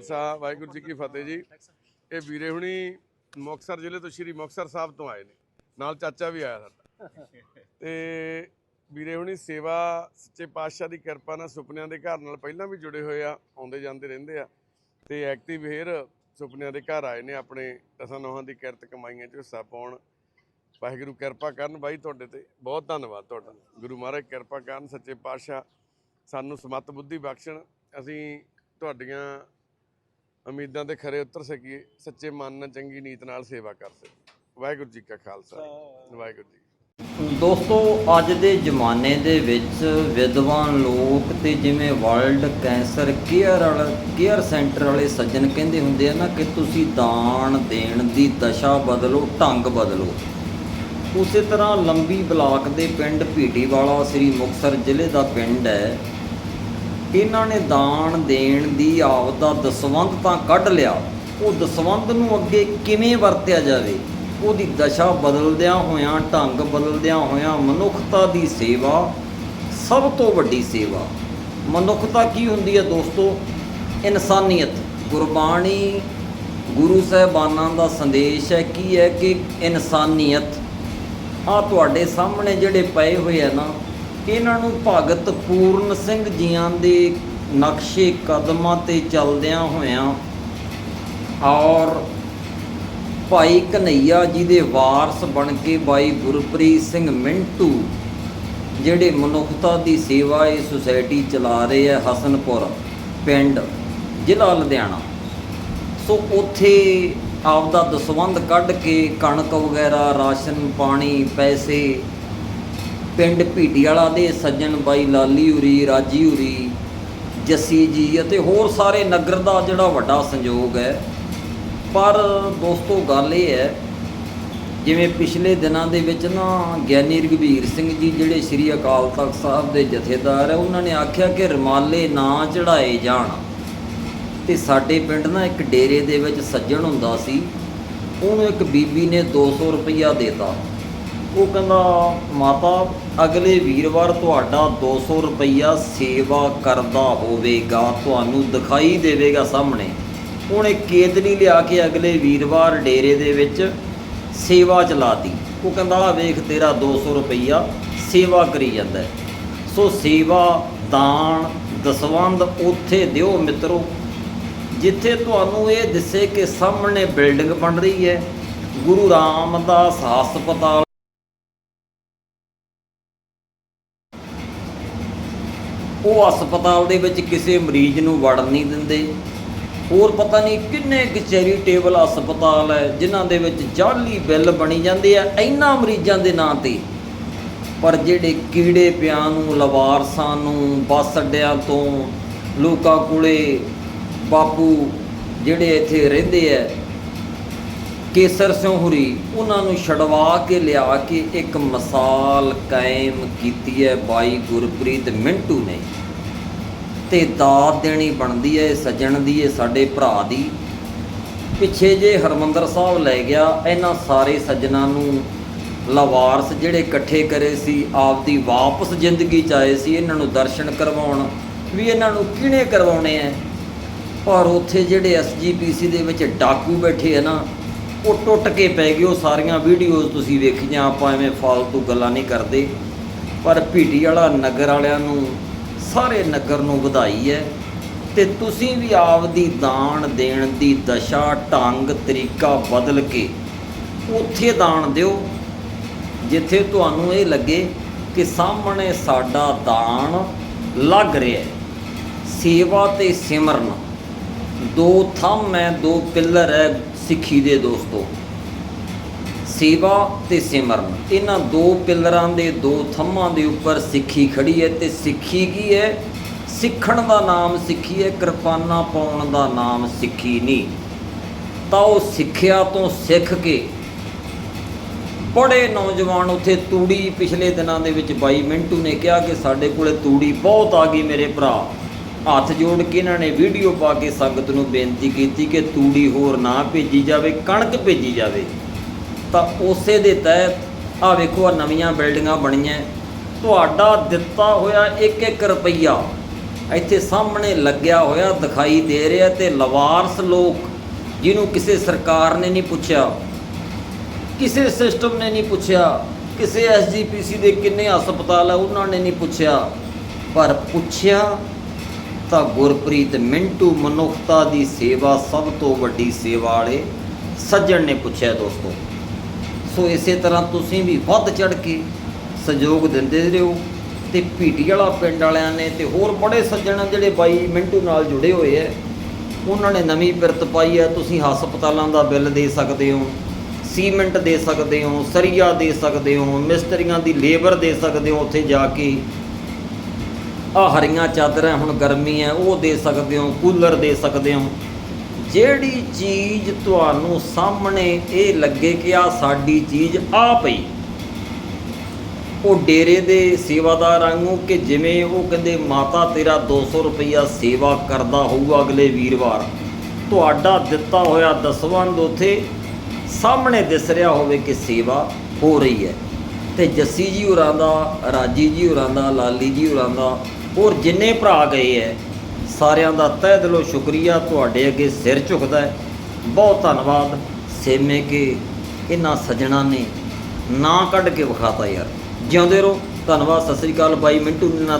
ਖਾਲਸਾ, ਵਾਹਿਗੁਰੂ ਜੀ ਕੀ ਫਤਿਹ ਜੀ। ਇਹ ਵੀਰੇ ਹੁਣੀ ਮੁਕਤਸਰ ਜ਼ਿਲ੍ਹੇ ਤੋਂ ਸ਼੍ਰੀ ਮੁਕਤਸਰ ਸਾਹਿਬ ਤੋਂ ਆਏ ਨੇ। ਨਾਲ ਚਾਚਾ ਵੀ ਆਇਆ ਸਾਡਾ। ਤੇ ਵੀਰੇ ਹੁਣੀ ਸੇਵਾ, ਸੱਚੇ ਪਾਤਸ਼ਾਹ ਦੀ ਕਿਰਪਾ ਨਾਲ ਸੁਪਨਿਆਂ ਦੇ ਘਰ ਨਾਲ ਪਹਿਲਾਂ ਵੀ ਜੁੜੇ ਹੋਏ ਆ, ਆਉਂਦੇ ਜਾਂਦੇ ਰਹਿੰਦੇ ਆ। ਤੇ ਐਕਟਿਵ ਹੇਰ ਸੁਪਨਿਆਂ ਦੇ ਘਰ ਆਏ ਨੇ ਆਪਣੇ ਦਸਾਂ ਨੌਹਾਂ ਦੀ ਕਿਰਤ ਕਮਾਈਆਂ 'ਚ ਹਿੱਸਾ ਪਾਉਣ। ਵਾਹਿਗੁਰੂ ਕਿਰਪਾ ਕਰਨ ਬਾਈ ਤੁਹਾਡੇ ਤੇ। ਬਹੁਤ ਧੰਨਵਾਦ ਤੁਹਾਡਾ। ਗੁਰੂ ਮਹਾਰਾਜ ਕਿਰਪਾ ਕਰਨ, ਸੱਚੇ ਪਾਤਸ਼ਾਹ ਸਾਨੂੰ ਸਮਤ ਬੁੱਧੀ ਬਖਸ਼ਣ। ਅਸੀਂ ਤੁਹਾਡੀਆਂ ਉਮੀਦਾਂ ਤੇ ਖਰੇ ਉਤਰ ਸਕੀਏ ਸੱਚੇ ਮਨ ਨਾਲ ਚੰਗੀ ਨੀਤ ਨਾਲ ਸੇਵਾ ਕਰ ਸਕੀਏ। ਵਾਹਿਗੁਰੂ ਜੀ ਕਾ ਖਾਲਸਾ। ਵਾਹਿਗੁਰੂ ਜੀ ਦੋਸਤੋ ਅੱਜ ਦੇ ਜ਼ਮਾਨੇ ਦੇ ਵਿੱਚ ਵਿਦਵਾਨ ਲੋਕ ਤੇ ਜਿਵੇਂ ਵਰਲਡ ਕੈਂਸਰ ਕੇਅਰ ਵਾਲਾ ਕੇਅਰ ਸੈਂਟਰ ਵਾਲੇ ਸੱਜਣ ਕਹਿੰਦੇ ਹੁੰਦੇ ਆ ਨਾ ਕਿ ਤੁਸੀਂ ਦਾਨ ਦੇਣ ਦੀ ਦਸ਼ਾ ਬਦਲੋ ਢੰਗ ਬਦਲੋ। ਉਸੇ ਤਰ੍ਹਾਂ ਲੰਬੀ ਬਲਾਕ ਦੇ ਪਿੰਡ ਭੀਟੀਵਾਲਾ ਸ੍ਰੀ ਮੁਕਤਸਰ ਜ਼ਿਲ੍ਹੇ ਦਾ ਪਿੰਡ ਹੈ। ਇਹਨਾਂ ਨੇ ਦਾਨ ਦੇਣ ਦੀ ਆਪਦਾ ਦਸਵੰਧ ਤਾਂ ਕੱਢ ਲਿਆ। ਉਹ ਦਸਵੰਧ ਨੂੰ ਅੱਗੇ ਕਿਵੇਂ ਵਰਤਿਆ ਜਾਵੇ? ਉਹਦੀ ਦਸ਼ਾ ਬਦਲਦਿਆਂ ਹੋਇਆਂ, ਢੰਗ ਬਦਲਦਿਆਂ ਹੋਇਆਂ ਮਨੁੱਖਤਾ ਦੀ ਸੇਵਾ ਸਭ ਤੋਂ ਵੱਡੀ ਸੇਵਾ। ਮਨੁੱਖਤਾ ਕੀ ਹੁੰਦੀ ਹੈ ਦੋਸਤੋ? ਇਨਸਾਨੀਅਤ। ਗੁਰਬਾਣੀ ਗੁਰੂ ਸਾਹਿਬਾਨਾਂ ਦਾ ਸੰਦੇਸ਼ ਹੈ ਕੀ ਹੈ ਕਿ ਇਨਸਾਨੀਅਤ। ਆ ਤੁਹਾਡੇ ਸਾਹਮਣੇ ਜਿਹੜੇ ਪਏ ਹੋਏ ਆ ਨਾ ਇਹਨਾਂ ਨੂੰ ਭਗਤ ਪੂਰਨ ਸਿੰਘ ਜੀਆਂ ਦੇ ਨਕਸ਼ੇ ਕਦਮਾਂ ਤੇ ਚੱਲਦਿਆਂ ਹੋਇਆਂ ਔਰ ਭਾਈ ਕਨਈਆ ਜੀ ਦੇ ਵਾਰਸ ਬਣ ਕੇ ਬਾਈ ਗੁਰਪ੍ਰੀਤ ਸਿੰਘ ਮਿੰਟੂ, ਜਿਹੜੇ ਮਨੁੱਖਤਾ ਦੀ ਸੇਵਾ ਇਹ ਸੁਸਾਇਟੀ ਚਲਾ ਰਹੇ ਹੈ ਹਸਨਪੁਰ ਪਿੰਡ, ਜ਼ਿਲ੍ਹਾ ਲੁਧਿਆਣਾ। ਸੋ ਉੱਥੇ ਆਪਦਾ ਦਸਵੰਧ ਕੱਢ ਕੇ ਕਣਕ ਵਗੈਰਾ, ਰਾਸ਼ਨ, ਪਾਣੀ, ਪੈਸੇ ਪਿੰਡ ਭੀਟੀਵਾਲਾ ਦੇ ਸੱਜਣ ਬਾਈ ਲਾਲੀ ਉਰੀ, ਰਾਜੀ ਉਰੀ, ਜੱਸੀ ਜੀ ਅਤੇ ਹੋਰ ਸਾਰੇ ਨਗਰ ਦਾ ਜਿਹੜਾ ਵੱਡਾ ਸੰਯੋਗ ਹੈ। ਪਰ ਦੋਸਤੋ, ਗੱਲ ਇਹ ਹੈ, ਜਿਵੇਂ ਪਿਛਲੇ ਦਿਨਾਂ ਦੇ ਵਿੱਚ ਨਾ ਗਿਆਨੀ ਰਘਬੀਰ ਸਿੰਘ ਜੀ ਜਿਹੜੇ ਸ੍ਰੀ ਅਕਾਲ ਤਖਤ ਸਾਹਿਬ ਦੇ ਜਥੇਦਾਰ ਹੈ, ਉਹਨਾਂ ਨੇ ਆਖਿਆ ਕਿ ਰਮਾਲੇ ਨਾ ਚੜਾਏ ਜਾਣ। ਤੇ ਸਾਡੇ ਪਿੰਡ ਨਾ ਇੱਕ ਡੇਰੇ ਦੇ ਵਿੱਚ ਸੱਜਣ ਹੁੰਦਾ ਸੀ, ਉਹਨੂੰ ਇੱਕ ਬੀਬੀ ਨੇ 200 ਰੁਪਈਆ ਦੇਤਾ। ਉਹ ਕਹਿੰਦਾ, ਮਾਤਾ, ਅਗਲੇ ਵੀਰਵਾਰ ਤੁਹਾਡਾ 200 ਰੁਪਈਆ ਸੇਵਾ ਕਰਦਾ ਹੋਵੇਗਾ, ਤੁਹਾਨੂੰ ਦਿਖਾਈ ਦੇਵੇਗਾ ਸਾਹਮਣੇ। ਉਹਨੇ ਕੇਤਲੀ ਲਿਆ ਕੇ ਅਗਲੇ ਵੀਰਵਾਰ ਡੇਰੇ ਦੇ ਵਿੱਚ ਸੇਵਾ ਚਲਾਤੀ। ਉਹ ਕਹਿੰਦਾ ਆ ਵੇਖ, ਤੇਰਾ 200 ਰੁਪਈਆ ਸੇਵਾ ਕਰੀ ਜਾਂਦਾ ਸੋ ਸੇਵਾ, ਦਾਨ ਦਸਵੰਦ ਉੱਥੇ ਦਿਓ ਮਿੱਤਰੋ, ਜਿੱਥੇ ਤੁਹਾਨੂੰ ਇਹ ਦਿਸੇ ਕਿ ਸਾਹਮਣੇ ਬਿਲਡਿੰਗ ਬਣ ਰਹੀ ਹੈ। ਗੁਰੂ ਰਾਮਦਾਸ ਹਸਪਤਾਲ ਉਹ ਹਸਪਤਾਲ ਦੇ ਵਿੱਚ ਕਿਸੇ ਮਰੀਜ਼ ਨੂੰ ਵੜਨ ਨਹੀਂ ਦਿੰਦੇ। ਹੋਰ ਪਤਾ ਨਹੀਂ ਕਿੰਨੇ ਕੁ ਚੈਰੀਟੇਬਲ ਹਸਪਤਾਲ ਹੈ, ਜਿਨ੍ਹਾਂ ਦੇ ਵਿੱਚ ਜਾਲੀ ਬਿੱਲ ਬਣੀ ਜਾਂਦੇ ਆ ਇੰਨਾ ਮਰੀਜ਼ਾਂ ਦੇ ਨਾਂ ਤੇ। ਪਰ ਜਿਹੜੇ ਕੀੜੇ ਪਿਆਂ ਨੂੰ, ਲਵਾਰਸਾਂ ਨੂੰ, ਬੱਸ ਅੱਡਿਆਂ ਤੋਂ, ਲੋਕਾਂ ਕੋਲੇ ਬਾਪੂ ਜਿਹੜੇ ਇੱਥੇ ਰਹਿੰਦੇ ਐ ਕੇਸਰ ਸਿੰਘ ਹੁਰੀ ਉਹਨਾਂ ਨੂੰ ਛਡਵਾ ਕੇ ਲਿਆ ਕੇ ਇੱਕ ਮਿਸਾਲ ਕਾਇਮ ਕੀਤੀ ਹੈ ਬਾਈ ਗੁਰਪ੍ਰੀਤ ਮਿੰਟੂ ਨੇ। ਤੇ ਦਾਤ ਦੇਣੀ ਬਣਦੀ ਹੈ ਸੱਜਣ ਦੀ, ਇਹ ਸਾਡੇ ਭਰਾ ਦੀ। ਪਿੱਛੇ ਜੇ ਹਰਮੰਦਰ ਸਾਹਿਬ ਲੈ ਗਿਆ, ਇਹਨਾਂ ਸਾਰੇ ਸੱਜਣਾ ਨੂੰ ਲਵਾਰਸ ਜਿਹੜੇ ਇਕੱਠੇ ਕਰੇ ਸੀ, ਆਪਦੀ ਵਾਪਸ ਜ਼ਿੰਦਗੀ ਚ ਆਏ ਸੀ, ਇਹਨਾਂ ਨੂੰ ਦਰਸ਼ਨ ਕਰਵਾਉਣ। ਵੀ ਇਹਨਾਂ ਨੂੰ ਕਿਹਨੇ ਕਰਵਾਉਣੇ ਐ? ਪਰ ਉੱਥੇ ਜਿਹੜੇ ਐਸਜੀਪੀਸੀ ਦੇ ਵਿੱਚ ਡਾਕੂ ਬੈਠੇ ਆ ਨਾ ਉਹ ਟੁੱਟ ਕੇ ਪੈ ਗਏ ਉਹ ਸਾਰੀਆਂ ਵੀਡੀਓਜ਼ ਤੁਸੀਂ ਵੇਖੀਆਂ, ਆਪਾਂ ਐਵੇਂ ਫਾਲਤੂ ਗੱਲਾਂ ਨਹੀਂ ਕਰਦੇ। ਪਰ ਭੀਟੀ ਵਾਲਾ ਨਗਰ ਵਾਲਿਆਂ ਨੂੰ, ਸਾਰੇ ਨਗਰ ਨੂੰ ਵਧਾਈ ਹੈ। ਤੇ ਤੁਸੀਂ ਵੀ ਆਪ ਦੀ ਦਾਨ ਦੇਣ ਦੀ ਦਸ਼ਾ, ਢੰਗ, ਤਰੀਕਾ ਬਦਲ ਕੇ ਉੱਥੇ ਦਾਨ ਦਿਓ, ਜਿੱਥੇ ਤੁਹਾਨੂੰ ਇਹ ਲੱਗੇ ਕਿ ਸਾਹਮਣੇ ਸਾਡਾ ਦਾਨ ਲੱਗ ਰਿਹਾ ਹੈ। ਸੇਵਾ ਤੇ ਸਿਮਰਨ। ਦੋ ਥੰਮ ਹੈ, ਦੋ ਪਿੱਲਰ ਹੈ ਸਿੱਖੀ ਦੇ ਦੋਸਤੋ। ਸੇਵਾ ਤੇ ਸਿਮਰਨ। ਇਹਨਾਂ ਦੋ ਪਿੱਲਰਾਂ ਦੇ ਦੋ ਥੰਮਾਂ ਦੇ ਉੱਪਰ ਸਿੱਖੀ ਖੜੀ ਹੈ ਤੇ ਸਿੱਖੀ ਕੀ ਹੈ? ਸਿੱਖਣ ਦਾ ਨਾਮ ਸਿੱਖੀ ਹੈ, ਕਿਰਪਾਨਾ ਪਾਉਣ ਦਾ ਨਾਮ ਸਿੱਖੀ ਨਹੀਂ। ਤਾਂ ਉਹ ਸਿੱਖਿਆ ਤੋਂ ਸਿੱਖ ਕੇ ਬੜੇ ਨੌਜਵਾਨ ਉੱਥੇ ਤੂੜੀ ਪਿਛਲੇ ਦਿਨਾਂ ਦੇ ਵਿੱਚ ਬਾਈ ਮਿੰਟੂ ਨੇ ਕਿਹਾ ਕਿ ਸਾਡੇ ਕੋਲੇ ਤੂੜੀ ਬਹੁਤ ਆ ਗਈ ਮੇਰੇ ਭਰਾ। ਹੱਥ ਜੋੜ ਕੇ ਇਹਨਾਂ ਨੇ ਵੀਡੀਓ ਪਾ ਕੇ ਸੰਗਤ ਨੂੰ ਬੇਨਤੀ ਕੀਤੀ ਕਿ ਤੂੜੀ ਹੋਰ ਨਾ ਭੇਜੀ ਜਾਵੇ, ਕਣਕ ਭੇਜੀ ਜਾਵੇ। ਤਾਂ ਉਸੇ ਦੇ ਤਹਿਤ ਆ ਵੇਖੋ ਆ ਨਵੀਆਂ ਬਿਲਡਿੰਗਾਂ ਬਣੀਆਂ। ਤੁਹਾਡਾ ਦਿੱਤਾ ਹੋਇਆ 1-1 ਰੁਪਈਆ ਇੱਥੇ ਸਾਹਮਣੇ ਲੱਗਿਆ ਹੋਇਆ, ਦਿਖਾਈ ਦੇ ਰਿਹਾ ਤੇ ਲਵਾਰਸ ਲੋਕ, ਜਿਹਨੂੰ ਕਿਸੇ ਸਰਕਾਰ ਨੇ ਨਹੀਂ ਪੁੱਛਿਆ, ਕਿਸੇ ਸਿਸਟਮ ਨੇ ਨਹੀਂ ਪੁੱਛਿਆ, ਕਿਸੇ ਐਸਜੀਪੀਸੀ ਦੇ ਕਿੰਨੇ ਹਸਪਤਾਲ ਆ, ਉਹਨਾਂ ਨੇ ਨਹੀਂ ਪੁੱਛਿਆ। ਪਰ ਪੁੱਛਿਆ ਤਾਂ ਗੁਰਪ੍ਰੀਤ ਮਿੰਟੂ ਮਨੁੱਖਤਾ ਦੀ ਸੇਵਾ ਸਭ ਤੋਂ ਵੱਡੀ ਸੇਵਾ ਵਾਲੇ ਸੱਜਣ ਨੇ ਪੁੱਛਿਆ ਦੋਸਤੋ। ਸੋ ਇਸੇ ਤਰ੍ਹਾਂ ਤੁਸੀਂ ਵੀ ਵੱਧ ਚੜ ਕੇ ਸਹਿਯੋਗ ਦਿੰਦੇ ਰਹੋ ਤੇ ਪੀਟੀ ਵਾਲਾ ਪਿੰਡ ਵਾਲਿਆਂ ਨੇ ਤੇ ਹੋਰ ਬੜੇ ਸੱਜਣ ਜਿਹੜੇ ਬਾਈ ਮਿੰਟੂ ਨਾਲ ਜੁੜੇ ਹੋਏ ਐ, ਉਹਨਾਂ ਨੇ ਨਵੀਂ ਪਿਰਤ ਪਾਈ ਹੈ ਤੁਸੀਂ ਹਸਪਤਾਲਾਂ ਦਾ ਬਿੱਲ ਦੇ ਸਕਦੇ ਹੋ, ਸੀਮੈਂਟ ਦੇ ਸਕਦੇ ਹੋ, ਸਰੀਆ ਦੇ ਸਕਦੇ ਹੋ, ਮਿਸਤਰੀਆਂ ਦੀ ਲੇਬਰ ਦੇ ਸਕਦੇ ਹੋ, ਉੱਥੇ ਜਾ ਕੇ ਆ ਹਰੀਆਂ ਚਾਦਰਾਂ ਹੁਣ ਗਰਮੀ ਹੈ ਉਹ ਦੇ ਸਕਦੇ ਹੋ, ਕੂਲਰ ਦੇ ਸਕਦੇ ਹੋ। ਜਿਹੜੀ ਚੀਜ਼ ਤੁਹਾਨੂੰ ਸਾਹਮਣੇ ਇਹ ਲੱਗੇ ਕਿ ਆ ਸਾਡੀ ਚੀਜ਼ ਆ ਪਈ, ਉਹ ਡੇਰੇ ਦੇ ਸੇਵਾਦਾਰ ਵਾਂਗੂ ਕਿ ਜਿਵੇਂ ਉਹ ਕਹਿੰਦੇ, ਮਾਤਾ, ਤੇਰਾ 200 ਰੁਪਈਆ ਸੇਵਾ ਕਰਦਾ ਹੋਊਗਾ ਅਗਲੇ ਵੀਰਵਾਰ। ਤੁਹਾਡਾ ਦਿੱਤਾ ਹੋਇਆ ਦਸਵੰਦ ਉਥੇ ਸਾਹਮਣੇ ਦਿਸ ਰਿਹਾ ਹੋਵੇ ਕਿ ਸੇਵਾ ਹੋ ਰਹੀ ਹੈ। ਤੇ ਜੱਸੀ ਜੀ ਹੋਰਾਂ ਦਾ, ਰਾਜੀ ਜੀ ਹੋਰਾਂ ਦਾ, ਲਾਲੀ ਜੀ ਹੋਰਾਂ ਦਾ ਔਰ ਜਿੰਨੇ ਭਰਾ ਗਏ ਐ, ਸਾਰਿਆਂ ਦਾ ਤਹਿ ਦਿਲੋਂ ਸ਼ੁਕਰੀਆ, ਤੁਹਾਡੇ ਅੱਗੇ ਸਿਰ ਝੁਕਦਾ ਹੈ ਬਹੁਤ ਧੰਨਵਾਦ। ਸੇਮੇ ਕੇ ਇਹਨਾਂ ਸੱਜਣਾ ਨੇ ਨਾ ਕੱਢ ਕੇ ਵਿਖਾਤਾ ਯਾਰ। ਜਿਉਂਦੇ ਰਹੋ। ਧੰਨਵਾਦ। ਸਤਿ ਸ੍ਰੀ ਅਕਾਲ ਬਾਈ ਮਿੰਟੂ। ਨੇ ਨਾ